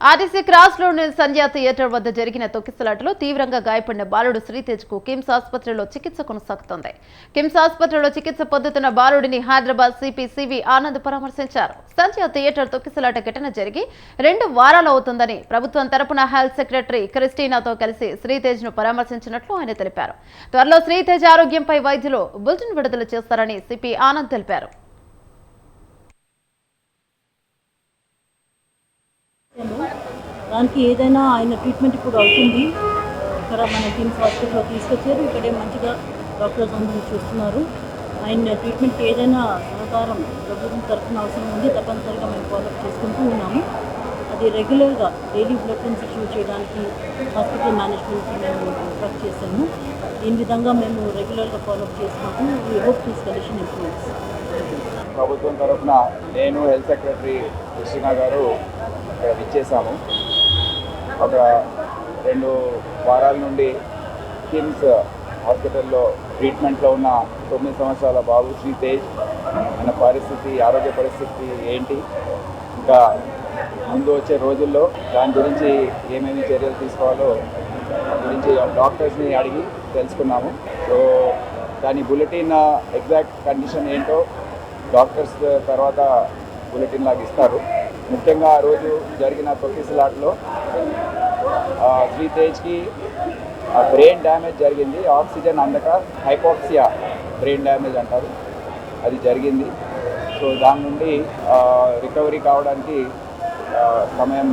RTC cross road Sandhya theatre వద్ద జరిగిన తొక్కిసలాటలో తీవ్రంగా గాయపడిన బాలుడు శ్రీతేజ్కు కిమ్స్ ఆసుపత్రిలో చికిత్స కొనసాగుతోంది. కిమ్స్ ఆసుపత్రిలో చికిత్స పొందుతున్న బాలుడిని హైదరాబాద్ సిపి సివి ఆనంద్ పరామర్శించారు. సంధ్యా థియేటర్ తొక్కిసలాట ఘటన జరిగి రెండు వారాలు అవుతుందని ప్రభుత్వం తరపున హెల్త్ సెక్రటరీ క్రిస్టీనాతో కలిసి శ్రీతేజ్ను పరామర్శించినట్లు ఆయన తెలిపారు. త్వరలో శ్రీతేజ్ ఆరోగ్యంపై వైద్యులు బులెటిన్ విడుదల చేస్తారని సిపి ఆనంద్ తెలిపారు. దానికి ఏదైనా ఆయన ట్రీట్మెంట్ ఇప్పుడు అవుతుంది. ఇక్కడ మన కిమ్స్ హాస్పిటల్లో తీసుకొచ్చారు. ఇక్కడే మంచిగా డాక్టర్స్ అందరూ చూస్తున్నారు. ఆయన ట్రీట్మెంట్కి ఏదైనా సహకారం ప్రభుత్వం తరఫున అవసరం ఉంది తప్పనిసరిగా మేము ఫాలోఅప్ చేసుకుంటూ ఉన్నాము. అది రెగ్యులర్గా డైలీ బ్లడ్ టెన్స్ ఇష్యూ చేయడానికి హాస్పిటల్ మేనేజ్మెంట్కి మేము ఇన్స్ట్రక్ట్ చేశాము. దీని విధంగా మేము రెగ్యులర్గా ఫాలోఅప్ చేసుకుంటూ ఈ హోప్ దిస్ కండిషన్ ఇంప్రూవ్స్ ప్రభుత్వం తరఫున నేను హెల్త్ సెక్రటరీ కృష్ణ గారు ఇక్కడ ఇచ్చేసాము ఒక రెండు వారాల నుండి కిమ్స్ హాస్పిటల్లో ట్రీట్మెంట్లో ఉన్న తొమ్మిది సంవత్సరాల బాబు శ్రీ తేజ్ ఆయన పరిస్థితి ఆరోగ్య పరిస్థితి ఏంటి? ఇంకా ముందు వచ్చే రోజుల్లో దాని గురించి ఏమేమి చర్యలు తీసుకోవాలో దాని గురించి డాక్టర్స్ని అడిగి తెలుసుకున్నాము. సో దాని బులెటిన్ ఎగ్జాక్ట్ కండిషన్ ఏంటో డాక్టర్స్ తర్వాత బులెటిన్ లాగా ఇస్తారు. ముఖ్యంగా ఆ రోజు జరిగిన తొక్కిసలాట్లో త్రీ తేజ్కి బ్రెయిన్ డ్యామేజ్ జరిగింది. ఆక్సిజన్ అందక హైపోక్సియా బ్రెయిన్ డ్యామేజ్ అంటారు. అది జరిగింది. సో దాని నుండి రికవరీ కావడానికి సమయం